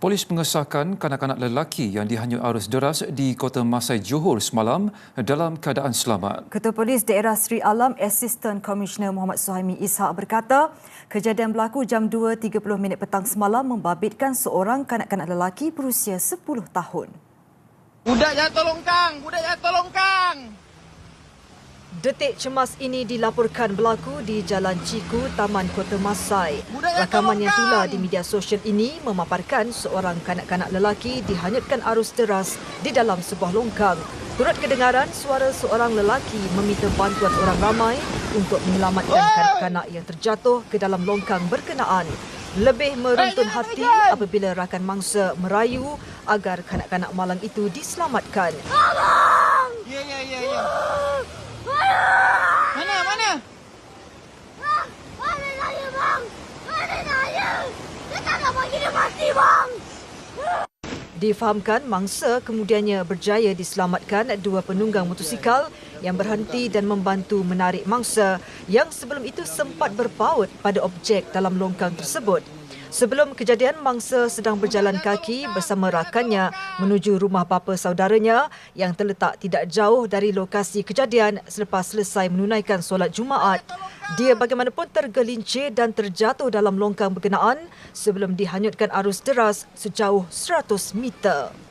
Polis mengesahkan kanak-kanak lelaki yang dihanyut arus deras di Kota Masai Johor semalam dalam keadaan selamat. Ketua Polis Daerah Sri Alam Assistant Commissioner Muhammad Suhaimi Ishak berkata, kejadian berlaku jam 2.30 minit petang semalam membabitkan seorang kanak-kanak lelaki berusia 10 tahun. Budak jatuh longkang! Budak jatuh longkang! Detik cemas ini dilaporkan berlaku di Jalan Ciku, Taman Kota Masai. Rakaman yang tular di media sosial ini memaparkan seorang kanak-kanak lelaki dihanyutkan arus deras di dalam sebuah longkang. Turut kedengaran suara seorang lelaki meminta bantuan orang ramai untuk menyelamatkan kanak-kanak yang terjatuh ke dalam longkang berkenaan. Lebih meruntun hati apabila rakan mangsa merayu agar kanak-kanak malang itu diselamatkan. Bagi dia mati bang. Difahamkan mangsa kemudiannya berjaya diselamatkan dua penunggang motosikal yang berhenti dan membantu menarik mangsa yang sebelum itu sempat berpaut pada objek dalam longkang tersebut. Sebelum kejadian, mangsa sedang berjalan kaki bersama rakannya menuju rumah bapa saudaranya yang terletak tidak jauh dari lokasi kejadian selepas selesai menunaikan solat Jumaat. Dia bagaimanapun tergelincir dan terjatuh dalam longkang berkenaan sebelum dihanyutkan arus deras sejauh 100 meter.